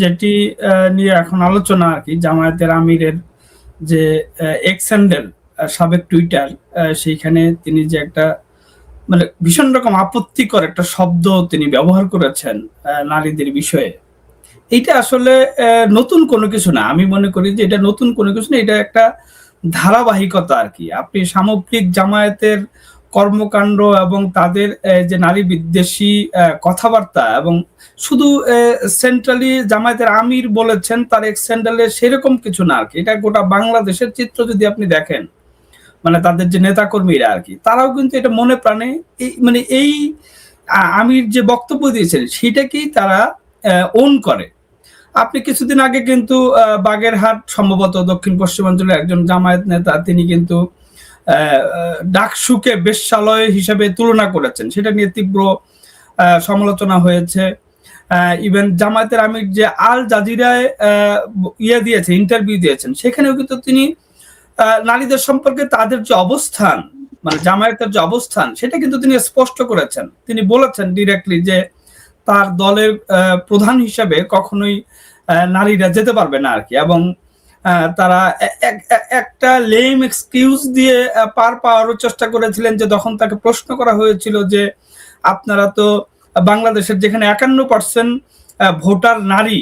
যেটি নিয়ে এখন আলোচনা আর কি, জামায়াতের আমিরের যে এক্স হ্যান্ডেল সাবেক টুইটার সেইখানে তিনি যে একটা মানে ভীষণ রকম আপত্তিকর একটা শব্দ তিনি ব্যবহার করেছেন নারীদের বিষয়ে। এইটা আসলে নতুন কোনো কিছু না। আমি মনে করি যে এটা নতুন কোনো কিছু না, এটা একটা ধারাবাহিকতা আর কি। আপনি সামগ্রিক জামায়াতের কর্মকাণ্ড এবং তাদের যে নারী বিদ্বেষী কথাবার্তা এবং শুধু সেন্ট্রালি জামায়াতের আমির বলেছেন, তার এক্স স্যান্ডেলে সেরকম কিছু না আর কি। এটা গোটা বাংলাদেশের চিত্র যদি আপনি দেখেন মানে তাদের যে নেতাকর্মীরা আর কি, তারাও কিন্তু এটা মনে প্রাণে এই মানে এই আমির যে বক্তব্য দিয়েছেন, সেটাকেই তারা ওন করে। আপনি কিছুদিন আগে কিন্তু বাগেরহাট, সম্ভবত দক্ষিণ পশ্চিমাঞ্চলের একজন জামায়াত নেতা, তিনি কিন্তু ডাকসুকে বেশ্যালয় হিসেবে তুলনা করেছেন। সেটা নিয়ে তীব্র সমালোচনা হয়েছে। ইভেন জামায়াতের আমির যে আল জাজিরায় ইয়ে দিয়েছে ইন্টারভিউ দিয়েছেন, সেখানেও কিন্তু তিনি নারীদের সম্পর্কে তাদের যে অবস্থান মানে জামায়াতের যে অবস্থান, সেটা কিন্তু তিনি স্পষ্ট করেছেন। তিনি বলেছেন ডিরেক্টলি যে তার দলের প্রধান হিসাবে কখনোই নারীরা যেতে পারবে না আর কি। এবং তারা এক- এক- একটা লেম এক্সকিউজ দিয়ে পার পাওয়ারও চেষ্টা করেছিলেন যে তখন তাকে প্রশ্ন করা হয়েছিল যে আপনারা তো বাংলাদেশের যেখানে একান্ন পার্সেন্ট ভোটার নারী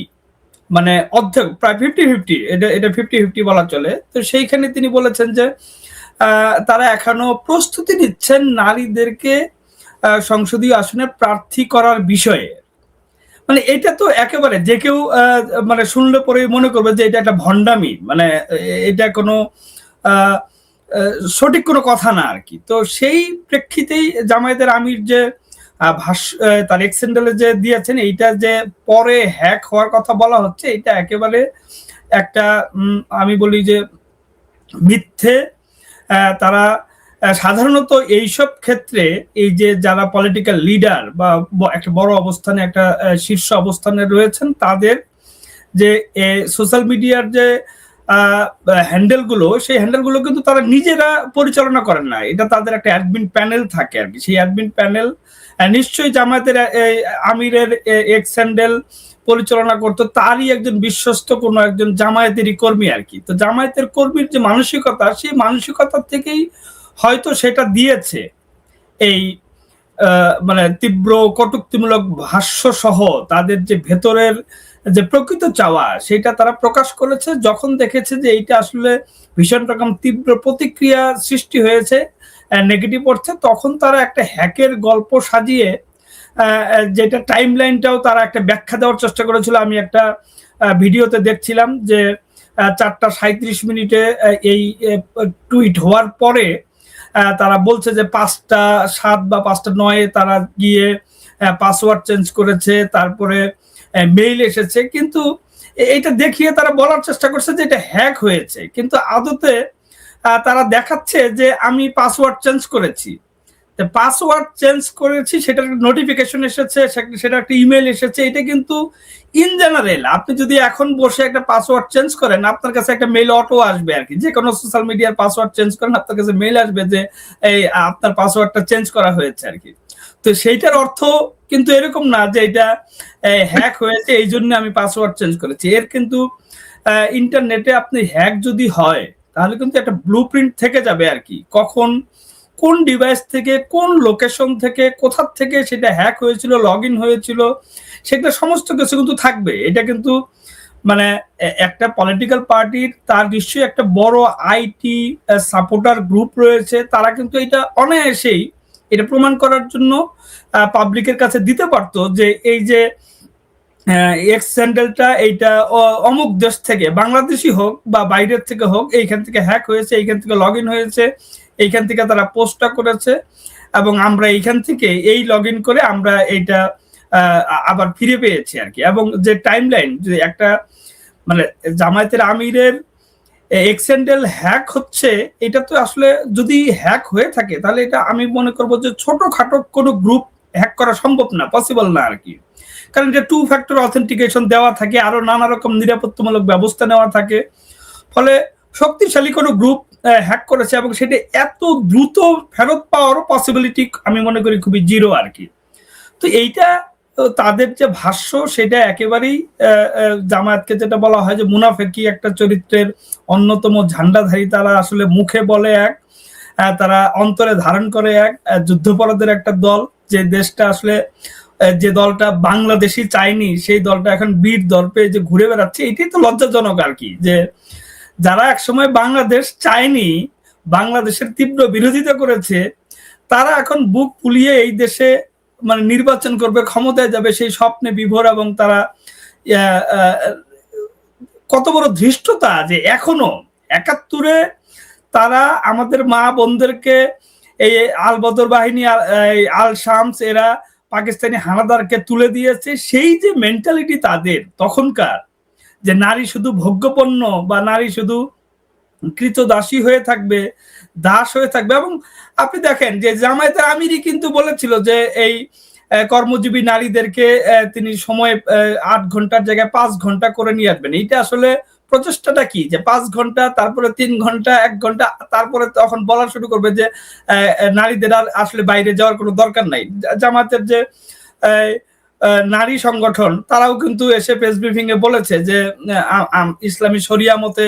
মানে অর্ধেক, প্রায় ফিফটি ফিফটি এটা এটা ফিফটি ফিফটি বলা চলে। তো সেইখানে তিনি বলেছেন যে তারা এখনও প্রস্তুতি নিচ্ছেন নারীদেরকে সংসদীয় আসনে প্রার্থী করার বিষয়ে। মানে এটা তো একেবারে যে কেউ মানে শুনলে পরে মনে করবে যে এটা একটা ভণ্ডামি মানে এটা কোনো সঠিক কোনো কথা না আর কি। তো সেই প্রেক্ষিতেই জামায়াতের আমির যে ভাষ্য তার এক্সেন্ডেলে যে দিয়েছেন, এইটা যে পরে হ্যাক হওয়ার কথা বলা হচ্ছে, এটা একেবারে একটা আমি বলি যে মিথ্যে তারা সাধারণত এইসব ক্ষেত্রে এই যে যারা পলিটিক্যাল লিডার বা একটা বড় অবস্থানে একটা শীর্ষ অবস্থানে রয়েছেন, তাদের যে সোশ্যাল মিডিয়ার যে হ্যান্ডেলগুলো সেই হ্যান্ডেলগুলো কিন্তু তারা নিজেরা পরিচালনা করেন না। এটা তাদের একটা অ্যাডমিন প্যানেল থাকে আর কি। সেই অ্যাডমিন প্যানেল নিশ্চয়ই জামায়াতের আমিরের এক্স হ্যান্ডেল পরিচালনা করতো, তারই একজন বিশ্বস্ত কোনো একজন জামায়াতেরই কর্মী আর কি। তো জামায়াতের কর্মীর যে মানসিকতা, সেই মানসিকতা থেকেই হয়তো সেটা দিয়েছে। এই মানে তীব্র কটুক্তিমূলক ভাষ্য সহ তাদের যে ভেতরের যে প্রকৃত চাওয়া, সেটা তারা প্রকাশ করেছে। যখন দেখেছে যে এইটা আসলে ভীষণ রকম তীব্র প্রতিক্রিয়া সৃষ্টি হয়েছে নেগেটিভ অর্থে, তখন তারা একটা হ্যাকের গল্প সাজিয়ে যেটা টাইম লাইনটাও তারা একটা ব্যাখ্যা দেওয়ার চেষ্টা করেছিল। আমি একটা ভিডিওতে দেখছিলাম যে চারটা সাঁত্রিশ মিনিটে এই টুইট হওয়ার পরে তারা বলছে যে পাঁচটা সাত বা পাঁচটা নয়ে তারা গিয়ে পাসওয়ার্ড চেঞ্জ করেছে, তারপরে মেইল এসেছে। কিন্তু এইটা দেখিয়ে তারা বলার চেষ্টা করছে যে এটা হ্যাক হয়েছে। কিন্তু আদতে তারা দেখাচ্ছে যে আমি পাসওয়ার্ড চেঞ্জ করেছি। পাসওয়ার্ড চেঞ্জ করেছি, সেটার নোটিফিকেশন এসেছে, সেটা একটা ইমেল এসেছে, এটা কিন্তু ইন জেনারেল আপনি যদি এখন বসে একটা পাসওয়ার্ড চেঞ্জ করেন, আপনার কাছে একটা মেল অটো আসবে আর কি। যে কোনো সোশ্যাল মিডিয়ার পাসওয়ার্ড চেঞ্জ করেন, আপনার কাছে মেল আসবে যে, এই, আপনার পাসওয়ার্ডটা চেঞ্জ করা হয়েছে আর কি। তো সেইটার অর্থ কিন্তু এরকম না যে এটা হ্যাক হয়েছে, এই জন্য আমি পাসওয়ার্ড চেঞ্জ করেছি। এর কিন্তু ইন্টারনেটে আপনি হ্যাক যদি হয়, তাহলে কিন্তু একটা ব্লু প্রিন্ট থেকে যাবে আর কি। কখন কোন ডিভাইস থেকে, কোন লোকেশন থেকে কোথার থেকে সেটা হ্যাক হয়েছিল লগ ইন হয়েছিল, সেটা সমস্ত কিছু কিন্তু থাকবে। এটা কিন্তু মানে একটা পলিটিক্যাল পার্টির তার নিশ্চয়ই একটা বড় আইটি সাপোর্টার গ্রুপ রয়েছে। তারা কিন্তু এটা অনায়াসেই এটা প্রমাণ করার জন্য পাবলিকের কাছে দিতে পারতো যে এই যে এক্স স্যান্ডেলটা এইটা অমুক দেশ থেকে বাংলাদেশি হোক বা বাইরের থেকে হোক, এইখান থেকে হ্যাক হয়েছে, এইখান থেকে লগ ইন হয়েছে এইখান থেকে তারা পোস্টটা করেছে এবং আমরা এইখান থেকে এই লগ করে আমরা এইটা আবার ফিরে পেয়েছি আর কি। এবং যে টাইম লাইন যে একটা মানে জামায়াতের আমিরের এক্সেন্ডেল হ্যাক হচ্ছে, এটা তো আসলে যদি হ্যাক হয়ে থাকে, তাহলে এটা আমি মনে করব যে ছোটখাটো কোনো গ্রুপ হ্যাক করা সম্ভব না পসিবল না আর কি। কারণ এটা টু ফ্যাক্টর অথেন্টিকেশন দেওয়া থাকে, আরও নানা রকম নিরাপত্তামূলক ব্যবস্থা নেওয়া থাকে। ফলে শক্তিশালী কোনো গ্রুপ হ্যাক করেছে এবং সেটা এত দ্রুত ফেরত পাওয়ারও পসিবিলিটি আমি মনে করি খুবই জিরো আর কি। তো এইটা তাদের যে ভাষ্য সেটা একেবারেই জামায়াতকে যেটা বলা হয় যে মুনাফেকি একটা চরিত্রের অন্যতম ঝান্ডাধারী, তারা আসলে মুখে বলে এক তারা অন্তরে ধারণ করে এক যুদ্ধপরাধের একটা দল, যে দেশটা আসলে যে দলটা বাংলাদেশি চায়নি, সেই দলটা এখন বীর দল পেয়ে যে ঘুরে বেড়াচ্ছে, এটাই তো লজ্জাজনক আর কি, যে যারা একসময় বাংলাদেশ চায়নি, বাংলাদেশের তীব্র বিরোধিতা করেছে, তারা এখন বুক ফুলিয়ে এই দেশে মানে নির্বাচন করবে, ক্ষমতায় যাবে সেই স্বপ্নে বিভোর এবং তারা কত বড় ধৃষ্টতা যে এখনও একাত্তরে তারা আমাদের মা বোনদেরকে এই আল বদর বাহিনী, আল শামস, এরা পাকিস্তানি হানাদারকে তুলে দিয়েছে। সেই যে মেন্টালিটি তাদের তখনকার যে নারী শুধু ভোগ্যপণ্য বা নারী শুধু কৃতদাসী হয়ে থাকবে, দাস হয়ে থাকবে এবং আপনি দেখেন যে জামায়াতের আমিরই কিন্তু বলেছিল যে এই কর্মজীবী নারীদেরকে তিনি সময় আট ঘণ্টার জায়গায় পাঁচ ঘণ্টা করে নিয়ে আসবেন। এইটা আসলে প্রচেষ্টাটা কি? যে পাঁচ ঘণ্টা, তারপরে তিন ঘণ্টা, এক ঘণ্টা, তারপরে তখন বলা শুরু করবে যে নারীদের আর আসলে বাইরে যাওয়ার কোনো দরকার নাই। জা- জামায়াতের যে নারী সংগঠন, তারাও কিন্তু এসে প্রেস ব্রিফিং এ বলেছে যে ইসলামী শরিয়া মতে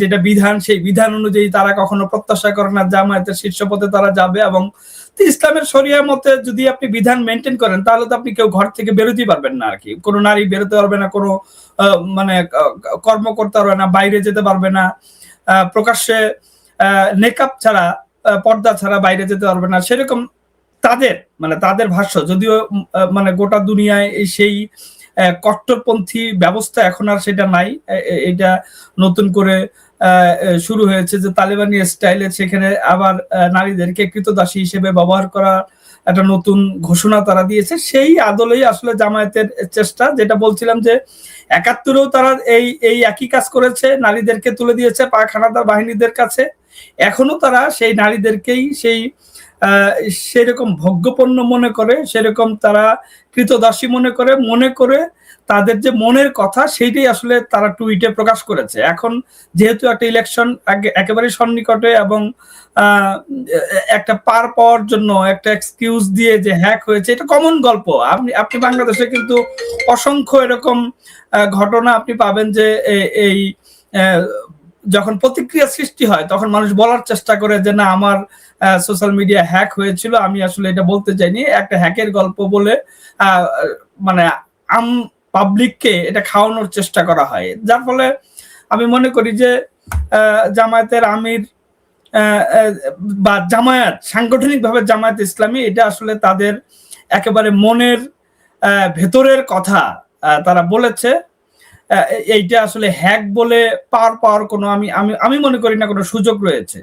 যেটা বিধান, সেই বিধান অনুযায়ী তারা কখনো প্রত্যাশা করে না, জামায়াতের শীর্ষ পদে তারা যাবে এবং ইসলামের শরিয়া মতে যদি আপনি বিধান মেনটেন করেন, তাহলে তো আপনি কেউ ঘর থেকে বেরোতেই পারবেন না আর কি কোনো নারী বেরোতে পারবে না, কোনো মানে কর্ম করতে পারবে না, বাইরে যেতে পারবে না প্রকাশ্যে নেকআপ ছাড়া পর্দা ছাড়া বাইরে যেতে পারবে না। সেরকম তাদের মানে তাদের ভাষ্য, যদিও মানে গোটা দুনিয়ায় সেই কট্টরপন্থী ব্যবস্থা এখন আর সেটা নাই। এটা নতুন করে শুরু হয়েছে যে তালেবানি স্টাইলে সেখানে আবার নারীদেরকে কৃতদাসী হিসেবে ব্যবহার করা একটা নতুন ঘোষণা তারা দিয়েছে। সেই আদলেই আসলে জামায়াতের চেষ্টা, যেটা বলছিলাম যে একাত্তরেও তারা এই এই একই কাজ করেছে, নারীদেরকে তুলে দিয়েছে পাক হানাদার বাহিনীদের কাছে। এখনও তারা সেই নারীদেরকেই সেই সেরকম ভোগ্যপণ্য মনে করে, সেরকম তারা কৃতদাসী মনে করে মনে করে তাদের যে মনের কথা সেইটাই আসলে তারা টুইটে প্রকাশ করেছে। এখন যেহেতু একটা ইলেকশন একেবারে সন্নিকটে এবং একটা পার পাওয়ার জন্য একটা এক্সকিউজ দিয়ে যে হ্যাক হয়েছে, এটা কমন গল্প। আপনি আপনি বাংলাদেশে কিন্তু অসংখ্য এরকম ঘটনা আপনি পাবেন যে এই যখন প্রতিক্রিয়া সৃষ্টি হয়, তখন মানুষ বলার চেষ্টা করে যে, না, আমার সোশ্যাল মিডিয়া হ্যাক হয়েছিল, আমি আসলে এটা বলতে চাইনি। একটা হ্যাকের গল্প বলে মানে আম পাবলিককে এটা খাওয়ানোর চেষ্টা করা হয়। যার ফলে আমি মনে করি যে জামায়াতের আমির বা জামায়াত, সাংগঠনিকভাবে জামায়াত ইসলামী, এটা আসলে তাদের একেবারে মনের ভেতরের কথা তারা বলেছে। এইটা আসলে হ্যাক বলে পার পাওয়ার কোনো আমি আমি আমি মনে করি না কোনো সুযোগ রয়েছে।